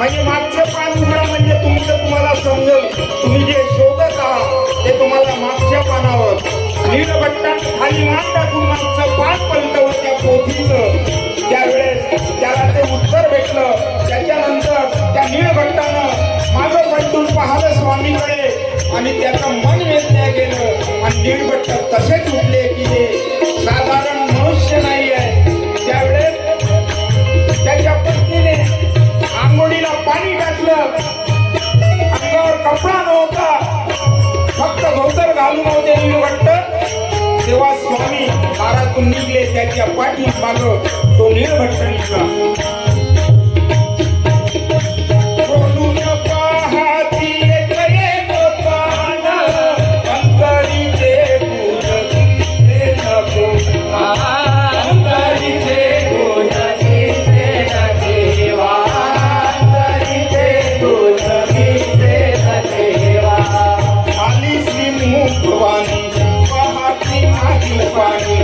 म्हणजे मागचं पान उघडा म्हणजे तुमचं तुम्हाला समजेल. तुम्ही जे शोधत आहात ते तुम्हाला मागच्या पानावर. नीलभट्टात खाली मान टाकून मागचं पान पलटवलं त्या पोथीचं. त्यावेळेस त्याला ते उत्तर भेटलं. त्याच्यानंतर त्या नीळभट्टानं माझं पलटून पाहलं स्वामीकडे. आणि त्याचं मन वेचल्या गेलं. आणि नीळभट्ट तसेच उठले. पाणी टाकलं. अंगावर कपडा नव्हता. फक्त धोतर घालून होते घट्ट तेव्हा स्वामी दारातून निघले त्याच्या पाठी माग तो नीलभट्ट निघला. मुखवाणी पाहती मागील पाणी.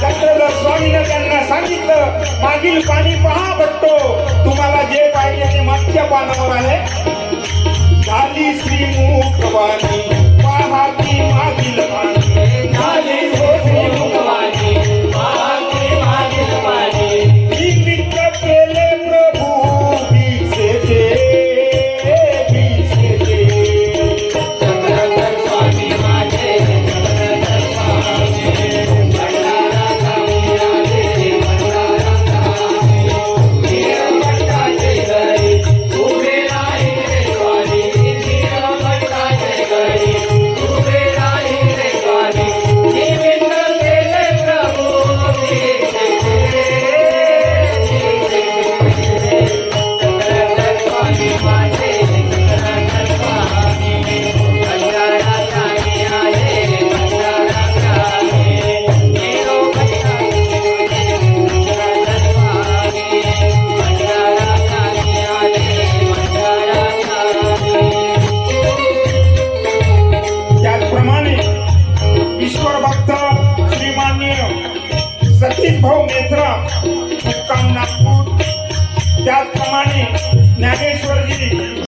चक्रधर स्वामीनं त्यांना सांगितलं मागील पाणी पहा बघतो तुम्हाला जे पाहिजे ते मागच्या पानावर आहे. झाली पाणी मुखवाणी पहा from that food. That's the money.